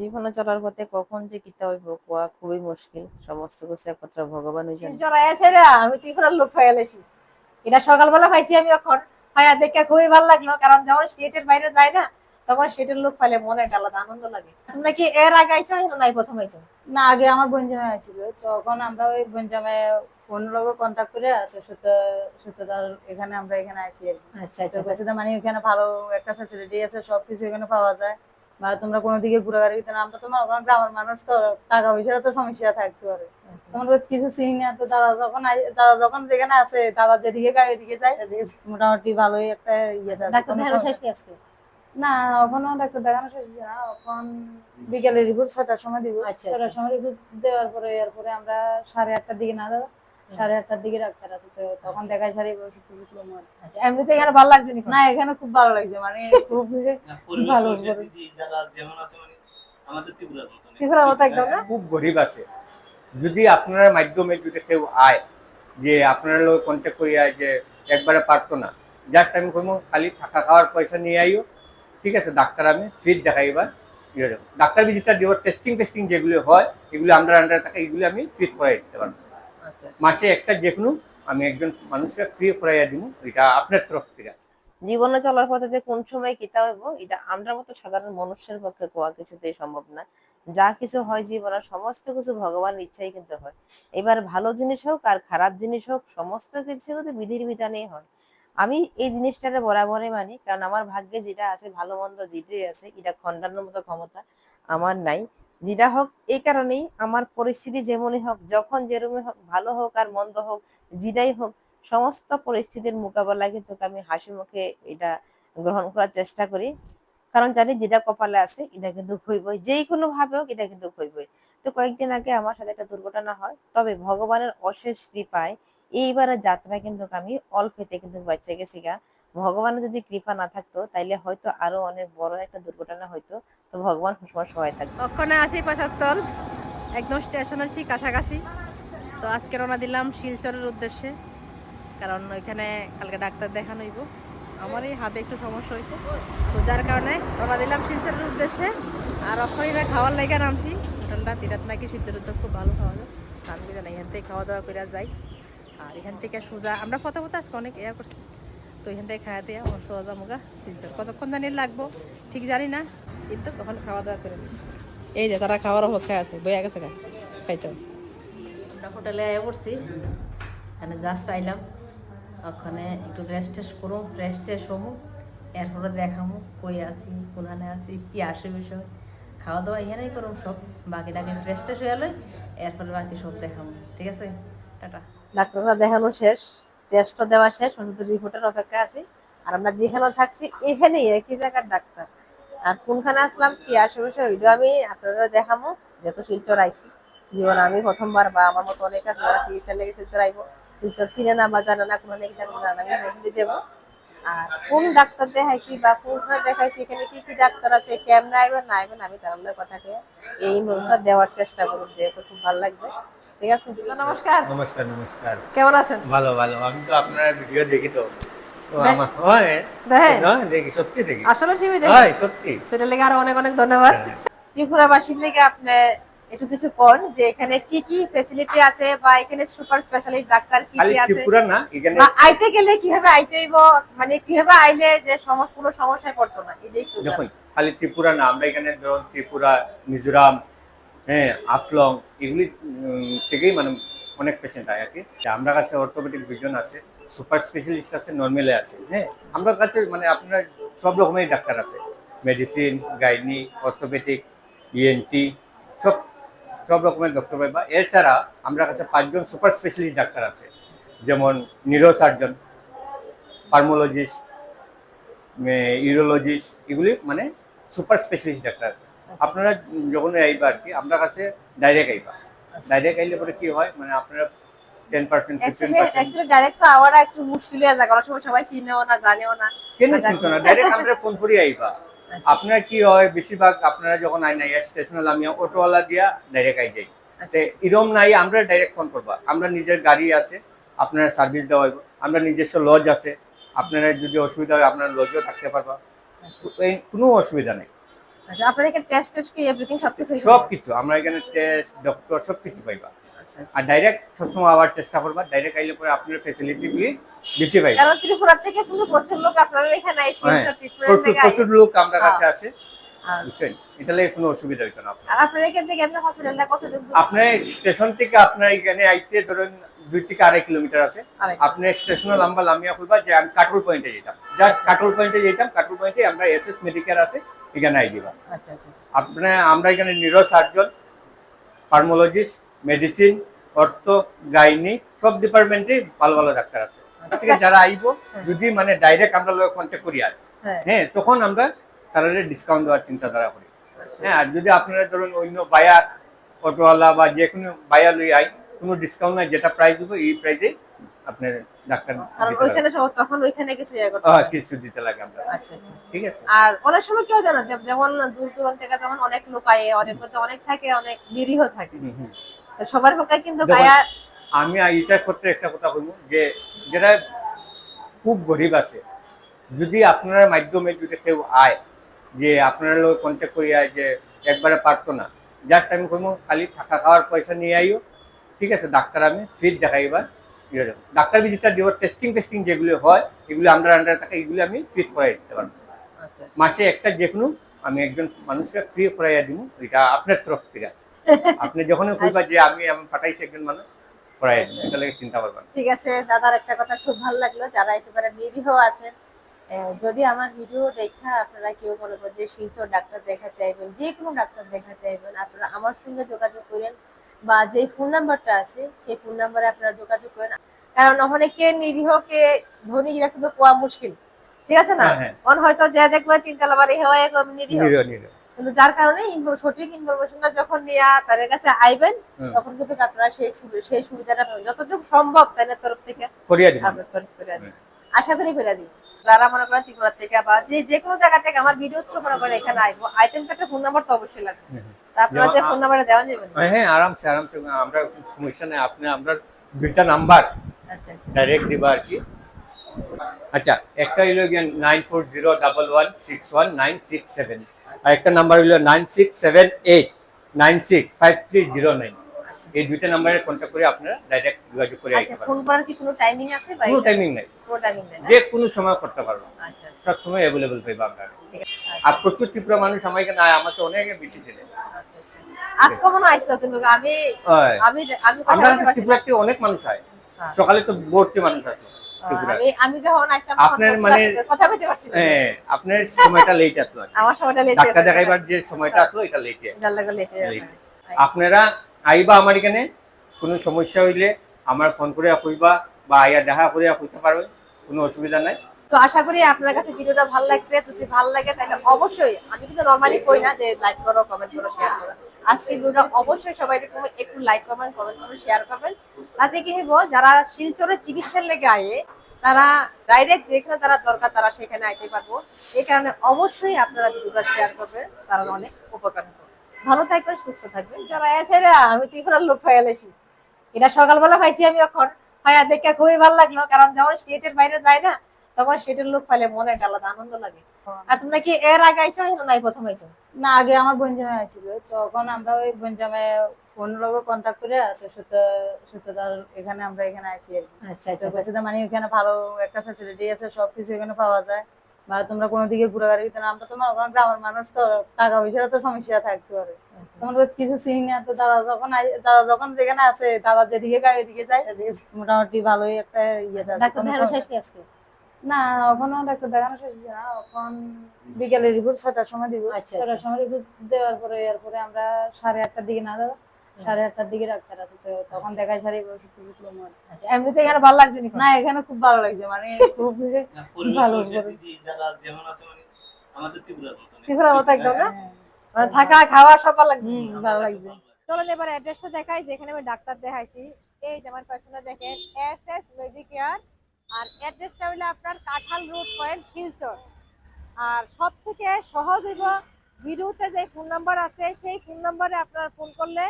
জীবনে চলার পথে কখন যে কিতা হইব কোয়া খুবই মুশকিল। সমস্ত কিছু একমাত্র ভগবানই জানে চড়াই আছে রে আমি তুই লোক হয়ে গেছি। এটা সকালবেলা পাইছি আমি এখন। হয় দেখে খুবই ভালো লাগল কারণ যখন স্টেটের বাইরে যায় না তখন স্টেটের লোক পাইলে মনে একটা আলাদা আনন্দ লাগে। তোমরা কি এর আগে আইছো না নাই প্রথম আইছো? না আগে আমার বঞ্জামে আছিল। তখন আমরা ওই বঞ্জামে ফোন লগে কন্ট্যাক্ট করে তো সত্য সত্যতার এখানে আমরা এখানে আছি আচ্ছা আচ্ছা তো মানে এখানে ভালো একটা ফ্যাসিলিটি আছে সবকিছু এখানে পাওয়া যায়। বা তোমরা কোনো দিকে ঘুরাঘুরি করতে না আমরা তোমার ওখানে গ্রামের মানুষ তো টাকা পয়সার তো সমস্যা থাকতে পারে। তোমার কাছে কিছু চিনি না তো দাদা যখন দাদা যখন যেখানে আছে দাদা যেদিকে গায়ে দিকে যায়। মোটামুটি ভালোই একটা ইয়ে থাকে না ওখানেও ডাক্তার দেখানো শেষ না এখন বিকেলে রিপোর্ট ছটার সময় দিব। আচ্ছা, ছটার আচ্ছা। সময় রিপোর্ট দেওয়ার পরে এরপরে আমরা সাড়ে আটটার দিকে না দাদা? সাড়ে আটটার দিকে ডাক্তার আছে তো তখন দেখাই সারি ওষুধ টষুধ লম আর আচ্ছা এমনিতে এখানে ভালো লাগছে নি না এখানে খুব ভালো লাগছে মানে খুব ভালো, যেমন আছে মানে আমাদের ত্রিপুরার মতন ত্রিপুরার মতো একদম না? খুব গরিব আছে। যদি আপনার মাধ্যমে যদি কেউ আয় যে আপনার লোক কন্ট্যাক্ট করি আয় যে একবারে পারতো না জাস্ট আমি কোনো খালি থাকা খাওয়ার পয়সা নিয়ে আইও ঠিক আছে ডাক্তার আমি ফ্রিজ দেখাইবার ইয়ে। ডাক্তার ভিজিটটা দিব টেস্টিং টেস্টিং যেগুলো হয় এগুলো আমরা আন্ডারে থাকে এগুলো আমি ফ্রি করাই দিতে পারব। আচ্ছা মাসে একটা যে কোনো আমি একজন মানুষকে ফ্রি করাইয়া দিব এটা আপনার তরফ থেকে। জীবনে চলার পথে যে কোন সময় কিতা হইব, এটা আমরা মতো সাধারণ মানুষের পক্ষে কোয়া কিছুতেই সম্ভব না। যা কিছু হয় জীবনে সমস্ত কিছু ভগবান ইচ্ছাই কিন্তু হয়। এবার ভালো জিনিস হোক আর খারাপ জিনিস হোক, সমস্ত কিছু কিন্তু বিধির বিধানেই হয়। আমি এই জিনিসটারে বরাবরই মানি, কারণ আমার ভাগ্যে যেটা আছে, ভালো মন্দ যেটাই আছে, এটা খণ্ডানোর মতো ক্ষমতা আমার নাই। যেটা হোক, এই কারণেই আমার পরিস্থিতি যেমনই হোক, যখন যেরকমই হোক, ভালো হোক আর মন্দ হোক, যেটাই হোক, সমস্ত পরিস্থিতির মোকাবেলা কিন্তু আমি হাসি মুখে এটা গ্রহণ করার চেষ্টা করি। কারণ জানি যেটা কপালে আছে, এটা কিন্তু হইবই যেই কোনো ভাবে হোক, এটা কিন্তু হইবই তো কয়েকদিন আগে আমার সাথে একটা দুর্ঘটনা হয়, তবে ভগবানের অশেষ কৃপায় এইবারের যাত্রা কিন্তু আমি অল্পেতে কিন্তু বাচ্চা গেছি গা। ভগবানের যদি কৃপা না থাকতো, তাইলে হয়তো আরও অনেক বড় একটা দুর্ঘটনা হইতো। তো ভগবান সবসময় সহায় থাকতো ওখানে আছি পাশাত্তল একদম স্টেশনের ঠিক কাছাকাছি। তো আজকে রওনা দিলাম শিলচরের উদ্দেশ্যে। কারণ ওইখানে কালকে ডাক্তার দেখানো হইব। আমার এই হাতে একটু সমস্যা হয়েছে তো যার কারণে রওনা দিলাম শিলচরের উদ্দেশ্যে। আর ওখানে খাওয়ার লাইগা নামছি। হোটেলটা তিরাত নাকি টুদ্ধ খুব ভালো খাওয়া যায়। আমি জানি এখান থেকে খাওয়া দাওয়া করে যাই। আর এখান থেকে সোজা, আমরা ফটো ফটো আজকে অনেক ইয়া করছি। তো এখান থেকে খাওয়া দিয়ে আমার সোজা মুগা শিলচর কতক্ষণ জানি লাগবো ঠিক জানি না কিন্তু তখন খাওয়া দাওয়া করে এই যে তারা খাওয়ার অপেক্ষায় আছে বইয়া গেছে গা খাইতে। আমরা হোটেলে আয়া পড়ছি এখানে জাস্ট আইলাম। ওখানে একটু রেস্ট টেস্ট করুম ফ্রেশ টেস্ট হব এরপরে দেখামো কই আসি কোনখানে আসি কি আসে বিষয়। খাওয়া দাওয়া এখানেই করুম সব বাকিটাকে ফ্রেশ ট্রেশ হয়ে এরপরে বাকি সব দেখামো ঠিক আছে? টাটা। ডাক্তাররা দেখানো শেষ। টেস্টও দেওয়া শেষ শুধু রিপোর্টের অপেক্ষা আছি। আর আমরা যেখানে থাকছি, এখানেই একই জায়গার ডাক্তার। আর কোনখানে আসলাম, কি আশেপাশে ওইটা আমি আপনারা দেখামো, যেহেতু শিলচর আইছি জীবন আমি প্রথমবার বা আমার মতো অনেক আছে, যারা চিকিৎসা লেগে শিলচর আইবো। শিলচর চিনে না বা জানে না কোনো নাকি কোনো আমি দেবো। আর কোন ডাক্তার দেখাইছি বা কোনখানে দেখাইছি, এখানে কি কি ডাক্তার আছে, কেমনে আইবেন, না আইবেন, আমি তার কথাকে এই নোটটা দেওয়ার চেষ্টা করুন, যেহেতু খুব ভালো লাগছে। ঠিক আছে? নমস্কার। নমস্কার নমস্কার। কেমন আছেন? ভালো ভালো। আমি তো আপনার ভিডিও দেখি তো। হয় দেখেন না, দেখি সত্যি দেখি। আসলে সত্যি। সেটা লেগে আরও অনেক অনেক ধন্যবাদ। ত্রিপুরাবাসীর লেগে আপনি একটু কিছু কোন যে এখানে কি কি আছে বা এখানে সুপার স্পেশালিস্ট ডাক্তার কি কি আছে? ত্রিপুরা না এখানে আইতে গেলে কীভাবে আইতে হইব? মানে কীভাবে আইলে যে কোনো সমস্যায় পড়তো না? এই যে দেখুন খালি ত্রিপুরা না আমরা এখানে ধরুন ত্রিপুরা মিজোরাম হ্যাঁ আফলং, এগুলি থেকেই মানে অনেক পেশেন্ট আয় আর কি। আমরা কাছে অর্থোপেডিক দুজন আছে সুপার স্পেশালিস্ট আছে নর্মালে আছে হ্যাঁ। আমরা কাছে মানে আপনার সব রকমের ডাক্তার আছে। মেডিসিন গাইনি অর্থোপেডিক ইএনটি সব সব রকমের ডক্টর পাইবা এছাড়া আমরা কাছে পাঁচজন সুপার স্পেশালিস্ট ডাক্তার আছে। যেমন নিউরো সার্জন পার্মোলজিস্ট ইউরোলজিস্ট এগুলি মানে সুপার স্পেশালিস্ট ডাক্তার আছে। আপনারা যখন আইবা আর কি আমরা কাছে ডাইরেক্ট আইবা। ডাইরেক্ট আইলে পরে কি হয়? মানে আপনারা ten percent fifteen percent direct তো আওয়ারা একটু মুশকিল হয়ে যায় সময় সবাই চিনেও না জানেও না। কেন চিন্তা না? ডাইরেক্ট আমরা ফোন করি আইবা। আপনার কি হয় বেশিরভাগ আপনারা যখন আই নাই অটোওয়ালা দিয়া ডাইরেক্ট আই যাই। আচ্ছা, এরম নাই আমরা ডাইরেক্ট ফোন করবা। আমরা নিজের গাড়ি আছে আপনারা সার্ভিস দেওয়া হইব। আমরা নিজস্ব লজ আছে আপনারা যদি অসুবিধা হয় আপনারা লজেও থাকতে পারবা। আচ্ছা। কোনো অসুবিধা নেই। আচ্ছা আপনার এখানে টেস্ট টেস্ট কি এভরিথিং সবকিছু সবকিছু আমরা এখানে টেস্ট ডক্টর সবকিছু পাইবা। আচ্ছা, আচ্ছা। আর ডাইরেক্ট সবসময় আবার চেষ্টা করবা ডাইরেক্ট আইলে পরে আপনার বেশি পাইবা। কারণ ত্রিপুরা থেকে কিন্তু প্রচুর লোক আপনারা এখানে এসে হ্যাঁ, প্রচুর প্রচুর লোক আমরা কাছে আসে। এটা লাগে কোনো অসুবিধা হইতো না আর আপনার এখান থেকে হসপিটালটা কত দূর স্টেশন থেকে আপনার এখানে আইতে ধরেন দুই থেকে আড়াই কিলোমিটার আছে। আপনার স্টেশনে লম্বা লামিয়া খুলবা যে আমি কাটুল পয়েন্টে যেতাম। জাস্ট কাটুল পয়েন্টে যেতাম কাটুল পয়েন্টে আমরা এস এস মেডিকেল আছে। এখানে আই দিবা আচ্ছা আচ্ছা আচ্ছা। আপনার আমরা এখানে neurosurgeon pharmacologist medicine ortho gynae সব ডিপার্টমেন্টে ভালো ভালো ডাক্তার আছে। আজকে যারা আইবো যদি মানে ডাইরেক্ট আমরা কন্ট্যাক্ট করি আর। হ্যাঁ। হ্যাঁ তখন আমরা তারা ডিসকাউন্ট দেওয়ার চিন্তাধারা করি। হ্যাঁ আর যদি আপনারা ধরুন অন্য বায়া অটোওয়ালা বা যে কোনো বায়া লই আই কোনো ডিসকাউন্ট নাই যেটা প্রাইস দেবো এই প্রাইসে আপনার ডাক্তার কারণ ওইখানে সব তখন ওইখানে কিছু ইয়ে করতে হ্যাঁ, কিছু দিতে লাগে আমরা। আচ্ছা আচ্ছা। ঠিক আছে। আর অনেক সময় কেউ জানো যেমন দূর দূরান্ত থেকে যেমন অনেক লোক আয়ে অনেক মধ্যে অনেক থাকে অনেক নিরীহ থাকে। সবার পক্ষে কিন্তু গায়া আমি এটার ক্ষেত্রে একটা কথা বলব যে যারা খুব গরিব আছে যদি আপনার মাধ্যমে যদি কেউ আয় যে আপনারা লোক কন্ট্যাক্ট করি আয় যে একবারে পারতো না জাস্ট আমি করব খালি থাকা খাওয়ার পয়সা নিয়ে আইও ঠিক আছে ডাক্তার আমি ফিট দেখাইবার। ডাক্তার ভিজিটার দেওয়ার টেস্টিং টেস্টিং যেগুলো হয় এগুলো আমরা আন্ডারে থাকে এগুলো আমি ফিট করাই দিতে পারব। আচ্ছা। মাসে একটা যে কোনো আমি একজন মানুষকে ফ্রি করাইয়া দিব এটা আপনার তরফ থেকে। আপনি যখন কইবা যে আমি আমি পাঠাইছি একজন মানুষ করাইয়া দিব এটা লাগে চিন্তা করবেন ঠিক আছে দাদার একটা কথা খুব ভালো লাগল যারা একেবারে নিরীহ আছেন যদি আমার ভিডিও দেখা আপনারা কেউ মনে করেন যে শিলচর ডাক্তার দেখাতে আইবেন যে কোনো ডাক্তার দেখাতে আইবেন আপনারা আমার সঙ্গে যোগাযোগ করেন বা যে ফোন নাম্বারটা আছে সেই ফোন নাম্বারে আপনারা যোগাযোগ করেন। কারণ অনেকে নিরীহকে ধনী গিরা কিন্তু পাওয়া মুশকিল। ঠিক আছে না? হ্যাঁ, হ্যাঁ। অন হয়তো যে দেখবে তিনতলা বাড়ি হওয়া একদম নিরীহ। কিন্তু যার কারণে সঠিক ইনফরমেশনটা যখন নিয়ে তাদের কাছে আইবেন তখন কিন্তু আপনারা সেই সেই সুবিধাটা পাবেন। যতটুকু সম্ভব তাদের তরফ থেকে আশা করি করে দিন যারা মনে করেন ত্রিপুরা থেকে বা যে যে কোনো জায়গা থেকে আমার ভিডিও থ্রু মনে করেন এখানে আইবো। আইতেন তো একটা ফোন নাম্বার তো অবশ্যই লাগবে। যেমন ফোন দেওয়া যাবেন হ্যাঁ আরামসে আরামসে। আমরা সমস্যা নেই। আপনি আমরা দুইটা নাম্বার আচ্ছা আচ্ছা। ডাইরেক্ট দিবা আর কি। আচ্ছা একটা হইল গিয়ে nine four zero double one six one nine six seven আর একটা নাম্বার হইল nine six seven eight nine six five three zero nine এই দুইটা নাম্বারে কন্ট্যাক্ট করে আপনারা ডাইরেক্ট যোগাযোগ করে আচ্ছা পারেন ফোন করার কি কোনো টাইমিং আছে বা কোনো টাইমিং নাই। কোনো টাইমিং নেই যে কোনো সময় করতে পারব। আচ্ছা সব সময় অ্যাভেলেবল পাইবা আপনারা আর প্রচুর ত্রিপুরা মানুষ এখানে আয়, আমাকে অনেক বেশি ছিল আচ্ছা আজকে মনে হয় আসলো কিন্তু আমি আমি আমি আমরা। ত্রিপুরাতে অনেক মানুষ হয়। হ্যাঁ। সকালে তো ভর্তি মানুষ আমি যখন আসলাম আপনার মানে- কথা বলতে পারছি হ্যাঁ আপনার সময়টা লেট আসলো আমার সময়টা লেট ডাক্তার দেখাইবার যে সময়টা আসলো এটা লেটে লেট হয়ে আপনারা আইবা আমার এখানে কোনো সমস্যা হইলে আমার ফোন করে কইবা বা আইয়া দেখা করে কইতে পারবেন কোনো অসুবিধা নাই। তো আশা করি আপনার কাছে ভিডিওটা ভালো লাগছে। যদি ভালো লাগে, তাহলে অবশ্যই, আমি কিন্তু নরমালি কই না যে লাইক করো কমেন্ট করো শেয়ার করো। আজকে ভিডিওটা অবশ্যই সবাই একটু লাইক কমেন্ট কমেন্ট করো শেয়ার করবেন। তাতে কি হইব, যারা শিলচরে চিকিৎসার লেগে আয়ে, তারা ডাইরেক্ট যেখানে তারা দরকার, তারা সেখানে আইতে পারব। এই কারণে অবশ্যই আপনারা ভিডিওটা শেয়ার করবেন তারা অনেক উপকার হবে ভালো থাকবেন, সুস্থ থাকবেন। যারা আছে রে, আমি ত্রিপুরার লোক হয়ে গেছি। এটা সকালবেলা পাইছি আমি এখন। হয়, দেখে খুবই ভালো লাগল, কারণ যখন স্টেটের বাইরে যায় না তখন স্টেটের লোক পাইলে মনে একটা আলাদা আনন্দ লাগে। আর তোমরা কি এর আগে আইছো না নাই প্রথম আইছো? না আগে আমার বনজামে আছিল তখন আমরা ওই বনজামে ফোন লোক কন্ট্যাক্ট করে তো সত্যতার এখানে আমরা এখানে আছি আর কি। আচ্ছা তো মানে এখানে ভালো একটা ফ্যাসিলিটি আছে সবকিছু এখানে পাওয়া যায়। বা তোমরা কোনো দিকে না আমরা তোমার ওখানে গ্রামের মানুষ তো টাকা পয়সার তো সমস্যা থাকতে পারে তোমরা কিছু চিনি না তো দাদা যখন দাদা যখন যেখানে আছে দাদা যেদিকে গায়ে দিকে যায়। মোটামুটি ভালোই একটা ইয়ে আছে না ওখানেও ডাক্তার দেখানো শেষ হয়েছে না এখন বিকেলে রিপোর্ট ছটার সময় দিব। আচ্ছা, ছটার আচ্ছা। সময় রিপোর্ট দেওয়ার পরে এরপরে আমরা সাড়ে আটটার দিকে না দাদা সাড়ে আটটার দিকে ডাক্তার আছে তো তখন দেখাই সারি ওষুধ টষুধ। আচ্ছা এমনিতে এখানে ভালো লাগছে না এখানে খুব ভালো লাগছে মানে খুব ভালো, পরিবেশ ভালো। মানে ত্রিপুরার মতো একদম না? হ্যাঁ, মানে থাকা খাওয়া সব ভালো লাগছে? ভালো লাগছে। চলেন এবার অ্যাড্রেসটা দেখাই যেখানে আমি ডাক্তার দেখাইছি। এই যে আমার পেছনে দেখেন এস এস মেডিকেয়ার আর অ্যাড্রেসটা হলো আপনার কাঁঠাল রোড পয়েন্ট শিলচর। আর সব থেকে সহজ হইব ভিডিওতে যে ফোন নাম্বার আছে, সেই ফোন নাম্বারে আপনারা ফোন করলে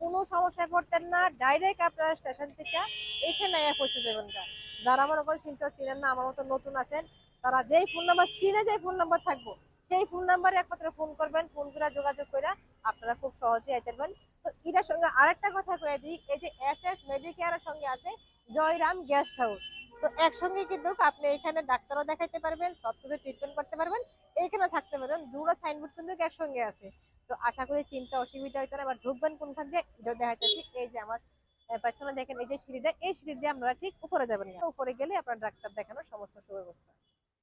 কোনো সমস্যায় পড়তেন না ডাইরেক্ট আপনারা স্টেশন থেকে এখানে পৌঁছে যাবেন। যারা মনে করেন শিলচর চিনেন না, আমার মতো নতুন আছেন, তারা যেই ফোন নাম্বার স্ক্রিনে যেই ফোন নাম্বার থাকব, সেই ফোন নাম্বারে একমাত্র ফোন করবেন ফোন করে যোগাযোগ করে আপনারা খুব সহজেই আইতে পারবেন। তো এটার সঙ্গে আরেকটা কথা কয়ে দিই, এই যে এস এস মেডিকেয়ারের সঙ্গে আছে, জয়রাম গেস্ট হাউস তো একসঙ্গে কিন্তু আপনি এখানে ডাক্তারও দেখাইতে পারবেন, সবকিছু ট্রিটমেন্ট করতে পারবেন এখানে থাকতে পারবেন। দুটো সাইনবোর্ড কিন্তু একসঙ্গে আছে। তো আশা করি চিন্তা অসুবিধা হইতো না আবার ঢুকবেন কোনখান দিয়ে, এটাও দেখাইতেছি। এই যে আমার পেছনে দেখেন এই যে সিঁড়িটা, এই সিঁড়ি দিয়ে আপনারা ঠিক উপরে যাবেন উপরে গেলে আপনার ডাক্তার দেখানোর সমস্ত সুব্যবস্থা।